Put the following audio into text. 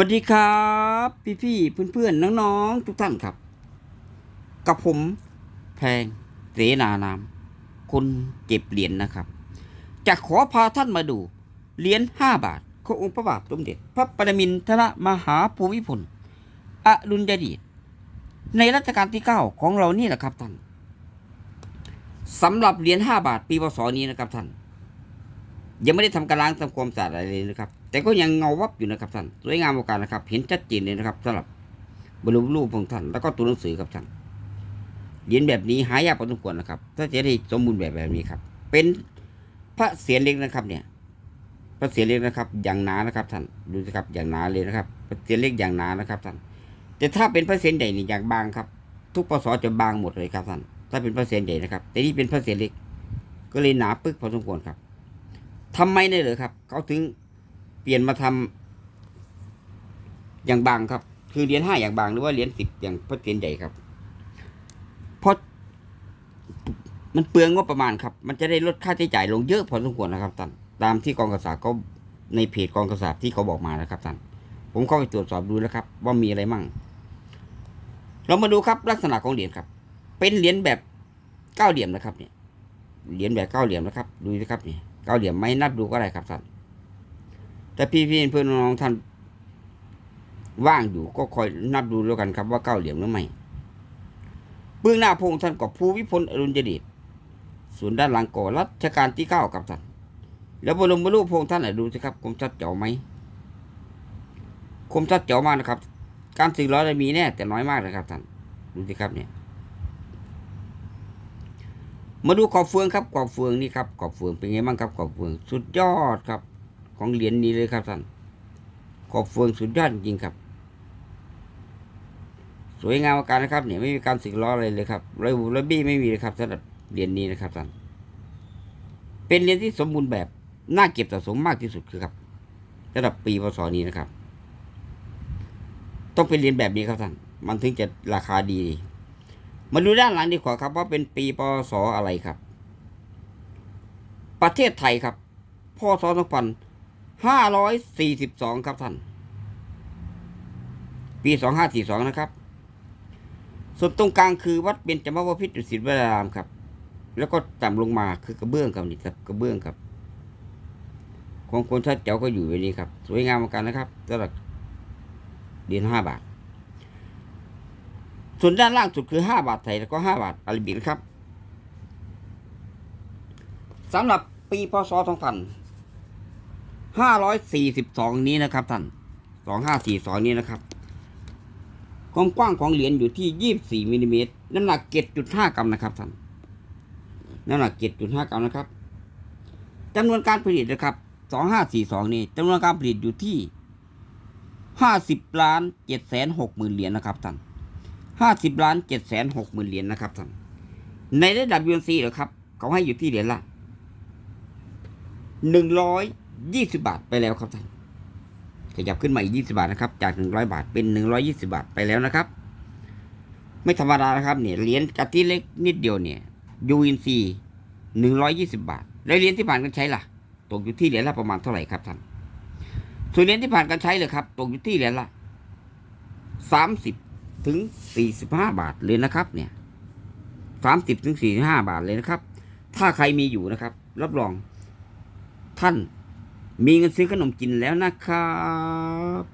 วัสดีครับ พี่พี่เพื่อนเพื่อนๆน้องๆ ทุกท่านครับ กับผมแพงเสนานาม คนเก็บเหรียญนะครับ จะขอพาท่านมาดู เหรียญห้าบาทขององค์พระบาทสมเด็จ พระปรมินทรมหาภูมิพลอดุลยเดชในรัชกาลที่เก้าของเรานี่แหละครับท่านสำหรับเหรียญห้าบาทปีพศนี้นะครับท่าน ยังไม่ได้ทำการล้างทำความสะอาดอะไรเลยนะครับ แต่ก็ยังเงาวับอยู่นะครับท่านสวยงามโอกาสนะครับ เห็นชัดเจนเลยนะครับสำหรับบรรลุรูปของท่านแล้วก็ตัวหนังสือครับท่านเหรียญแบบนี้หายากพอสมควรนะครับ ถ้าจะได้สมบูรณ์แบบแบบนี้ครับ เป็นพระเศียรเล็กนะครับ เนี่ย พระเศียรเล็กนะครับ อย่างหนานะครับท่านดูสิครับอย่างหนาเลยนะครับ พระเศียรเล็กอย่างหนานะครับท่านแต่ถ้าเป็นพระเศียรใหญ่นี่อย่างบางครับ ทุกปศจะบางหมดเลยครับท่านถ้าเป็นพระเศียรใหญ่นะครับ แต่นี่เป็นพระเศียรเล็ก ก็เลยหนาปึ๊กพอสมควรครับ ทำไมเนี่ยเหรอครับ เขาถึงเปลี่ยนมาทำอย่างบางครับ คือเหรียญห้าอย่างบางหรือว่าเหรียญสิบอย่างพระเศียรใหญ่ครับเพราะมันเปลืองงบประมาณครับ มันจะได้ลดค่าใช้จ่ายลงเยอะพอสมควรนะครับท่านตามที่กองกษาเขาในเพจกองกษาที่เขาบอกมานะครับท่านผมเข้าไปตรวจสอบดูแล้วครับ ว่ามีอะไรมั่ง เรามาดูครับลักษณะของเหรียญครับ เป็นเหรียญแบบเก้าเหลี่ยมนะครับเนี่ยเหรียญแบบเก้าเหลี่ยมนะครับ ดูสิครับเนี่ย เก้าเหลี่ยมไม่นับดูก็ได้ครับท่านแต่พี่พี่เพื่อนน้องท่านว่างอยู่ก็คอยนับดูแล้วกันครับว่าเก้าเหลี่ยมหรือไม่เบื้องหน้าพงค์ท่านกับภูวิพลอรุณเดชส่วนด้านหลังก่อรัชกาลที่เก้าครับท่านแล้วบรมรูปพรงค์ท่านดูสิครับคมชัดเจ๋อไหมคมชัดเจ๋อมากนะครับ การสึกล้อจะมีแน่แต่น้อยมากเลยครับท่านดูสิครับเนี่ย มาดูขอบเฟืองครับขอบเฟืองนี่ครับขอบเฟืองเป็นไงบ้างครับขอบเฟืองสุดยอดครับ ของเหรียญนี้เลยครับท่านขอบเฟืองสุดยอดจริงครับ สวยงามอาการนะครับเนี่ยไม่มีการสึกล้ออะไรเลยครับระบุระบี้ไม่มีเลยครับสำหรับเหรียญนี้นะครับท่านเป็นเหรียญที่สมบูรณ์แบบน่าเก็บสะสมมากที่สุดคือครับสำหรับปีพศนี้นะครับ ต้องเป็นเหรียญแบบนี้ครับท่านมันถึงจะราคาดี มาดูด้านหลังดีกว่าครับ ว่าเป็นปีพศอะไรครับ ประเทศไทยครับพศสองพันห้าร้อยสี่สิบสองครับท่าน ปีสองห้าสี่สองนะครับ ส่วนตรงกลางคือวัดเบญจมวพิตรดุสิตวรารามครับ แล้วก็ต่ำลงมาคือกระเบื้องครับนี่ครับกระเบื้องครับ ของคนชัดเจ๋วก็อยู่ไว้นี้ครับ สวยงามเหมือนกันนะครับสำหรับเหรียญห้าบาท ส่วนด้านล่างสุดคือห้าบาทไทยแล้วก็ห้าบาทอาราบิกนะครับสำหรับปีพศสองพันห้าร้อยสี่สิบสองนี้นะครับท่านสองห้าสี่สองนี้นะครับ ความกว้างของเหรียญอยู่ที่ยี่บสี่มิลลิเมตรน้ำหนักเจ็ดจุดห้ากรัมนะครับท่าน น้ำหนักเจ็ดจุดห้ากรัมนะครับจำนวนการผลิตนะครับสองห้าสี่สองนี้จำนวนการผลิตอยู่ที่ห้าสิบล้านเจ็ดแสนหกหมื่นเหรียญนะครับท่าน ห้าสิบล้านเจ็ดแสนหกหมื่นเหรียญนะครับท่านในระดับยูนซีเหรอครับ เขาให้อยู่ที่เหรียญละหนึ่งร้อยยี่สิบาทไปแล้วครับท่านขยับขึ้นมาอีกยี่สิบาทนะครับ จากหนึ่งร้อยบาทเป็นหนึ่งร้อยี่สิบาทไปแล้วนะครับ ไม่ธรรมดานะครับเนี่ยเหรียญกะทิเล็กนิดเดียวเนี่ยยูนซีหนึ่งร้อยยี่สิบาท แล้วเหรียญที่ผ่านการใช้ล่ะ ตกอยู่ที่เหรียญละประมาณเท่าไหร่ครับท่านส่วนเหรียญที่ผ่านการใช้เลยครับ ตกอยู่ที่เหรียญละสามสิบ ถึง 45 บาทเลยนะครับ เนี่ย30ถึง45 บาทเลยนะครับ ถ้าใครมีอยู่นะครับ รับรอง ท่านมีเงินซื้อขนมกินแล้วนะครับ